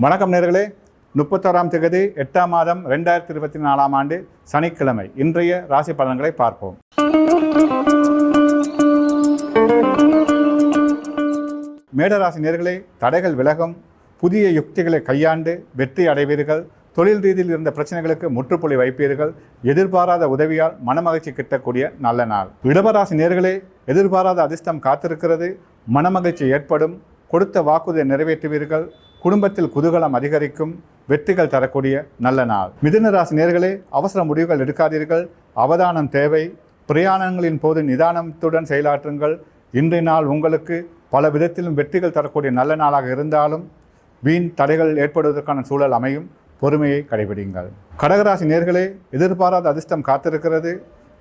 வணக்கம் நேர்களே. முப்பத்தோராம் தேதி எட்டாம் மாதம் ரெண்டாயிரத்தி இருபத்தி நாலாம் ஆண்டு சனிக்கிழமை. இன்றைய ராசி பலன்களை பார்ப்போம். மேடராசி நேர்களே தடைகள் விலகும். புதிய யுக்திகளை கையாண்டு வெற்றி அடைவீர்கள். தொழில் ரீதியில் இருந்த பிரச்சனைகளுக்கு முற்றுப்புள்ளி வைப்பீர்கள். எதிர்பாராத உதவியால் மனமகிழ்ச்சி கிட்டக்கூடிய நல்ல நாள். இடபராசி நேர்களே எதிர்பாராத அதிர்ஷ்டம் காத்திருக்கிறது. மனமகிழ்ச்சி ஏற்படும். கொடுத்த வாக்குறுதியை நிறைவேற்றுவீர்கள். குடும்பத்தில் குதூகலம் அதிகரிக்கும். வெற்றிகள் தரக்கூடிய நல்ல நாள். மிதுன ராசி நேர்களே அவசர முடிவுகள் எடுக்காதீர்கள். அவதானம் தேவை. பிரயாணங்களின் போது நிதானத்துடன் செயலாற்றுங்கள். இன்றைய நாள் உங்களுக்கு பல விதத்திலும் வெற்றிகள் தரக்கூடிய நல்ல நாளாக இருந்தாலும் வீண் தடைகள் ஏற்படுவதற்கான சூழல் அமையும். பொறுமையை கடைபிடிங்கள் கடகராசி நேர்களே எதிர்பாராத அதிர்ஷ்டம் காத்திருக்கிறது.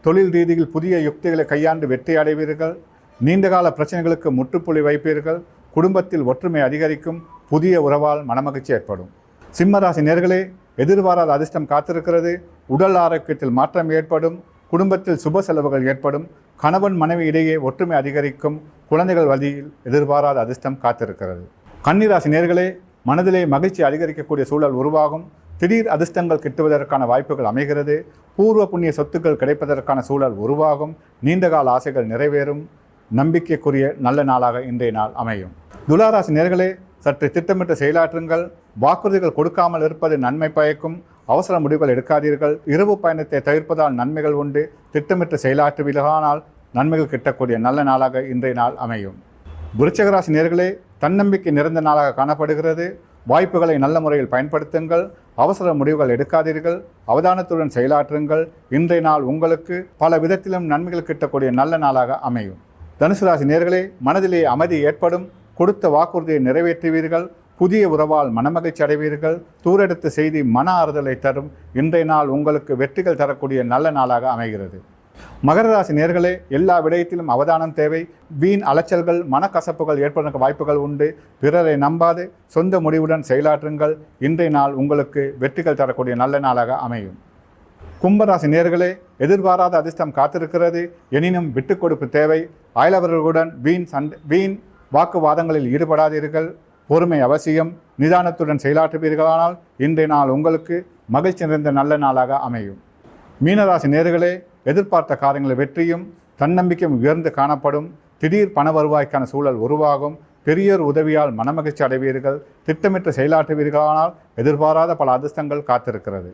தொழில் ரீதியில் புதிய யுக்திகளை கையாண்டு வெற்றி அடைவீர்கள். நீண்டகால பிரச்சனைகளுக்கு முற்றுப்புள்ளி வைப்பீர்கள். குடும்பத்தில் ஒற்றுமை அதிகரிக்கும் புதிய உறவால் மனமகிழ்ச்சி ஏற்படும். சிம்மராசி நேர்களே எதிர்பாராத அதிர்ஷ்டம் காத்திருக்கிறது. உடல் ஆரோக்கியத்தில் மாற்றம் ஏற்படும். குடும்பத்தில் சுப செலவுகள் ஏற்படும். கணவன் மனைவி இடையே ஒற்றுமை அதிகரிக்கும். குழந்தைகள் வழியில் எதிர்பாராத அதிர்ஷ்டம் காத்திருக்கிறது. கன்னிராசி நேர்களே மனதிலே மகிழ்ச்சி அதிகரிக்கக்கூடிய சூழல் உருவாகும். திடீர் அதிர்ஷ்டங்கள் கிட்டுவதற்கான வாய்ப்புகள் அமைகிறது. பூர்வ புண்ணிய சொத்துக்கள் கிடைப்பதற்கான சூழல் உருவாகும். நீண்டகால ஆசைகள் நிறைவேறும். நம்பிக்கைக்குரிய நல்ல நாளாக இன்றைய நாள் அமையும். துளாராசி நேர்களே சற்று திட்டமிட்டு செயலாற்றுங்கள். வாக்குறுதிகள் கொடுக்காமல் இருப்பது நன்மை பயக்கும். அவசர முடிவுகள் எடுக்காதீர்கள். இரவு பயணத்தை தவிர்ப்பதால் நன்மைகள் உண்டு. திட்டமிட்டு செயலாற்றுவீர்களானால் நன்மைகள் கிட்டக்கூடிய நல்ல நாளாக இன்றைய நாள் அமையும். விருச்சகராசி நேர்களே தன்னம்பிக்கை நிறைந்த நாளாக காணப்படுகிறது. வாய்ப்புகளை நல்ல முறையில் பயன்படுத்துங்கள். அவசர முடிவுகள் எடுக்காதீர்கள். அவதானத்துடன் செயலாற்றுங்கள். இன்றைய நாள் உங்களுக்கு பல விதத்திலும் நன்மைகள் கிட்டக்கூடிய நல்ல நாளாக அமையும். தனுசு ராசி நேர்களே மனதிலே அமைதி ஏற்படும். கொடுத்த வாக்குறுதியை நிறைவேற்றுவீர்கள். புதிய உறவால் மனமகிழ்ச்சி அடைவீர்கள். தூரெடுத்த செய்தி மன ஆறுதலை தரும். இன்றைய நாள் உங்களுக்கு வெற்றிகள் தரக்கூடிய நல்ல நாளாக அமைகிறது. மகர ராசி நேர்களே எல்லா விடயத்திலும் அவதானம் தேவை. வீண் அலைச்சல்கள் மனக்கசப்புகள் ஏற்படுவதற்கு வாய்ப்புகள் உண்டு. பிறரை நம்பாது. சொந்த முடிவுடன் செயலாற்றுங்கள். இன்றைய நாள் உங்களுக்கு வெற்றிகள் தரக்கூடிய நல்ல நாளாக அமையும். கும்பராசி நேர்களே எதிர்பாராத அதிர்ஷ்டம் காத்திருக்கிறது. எனினும் விட்டுக் கொடுப்பு தேவை. அயலவர்களுடன் வீண் சண்டை வீண் வாக்குவாதங்களில் ஈடுபடாதீர்கள். பொறுமை அவசியம். நிதானத்துடன் செயலாற்றுவீர்களானால் இன்றைய நாள் உங்களுக்கு மகிழ்ச்சி நிறைந்த நல்ல நாளாக அமையும். மீனராசி நேர்களே எதிர்பார்த்த காரியங்களில் வெற்றியும் தன்னம்பிக்கையும் உயர்ந்து காணப்படும். திடீர் பண வருவாய்க்கான சூழல் உருவாகும். பெரியோர் உதவியால் மனமகிழ்ச்சி அடைவீர்கள். திட்டமிட்டு செயலாற்றுவீர்களானால் எதிர்பாராத பல அதிர்ஷ்டங்கள் காத்திருக்கிறது.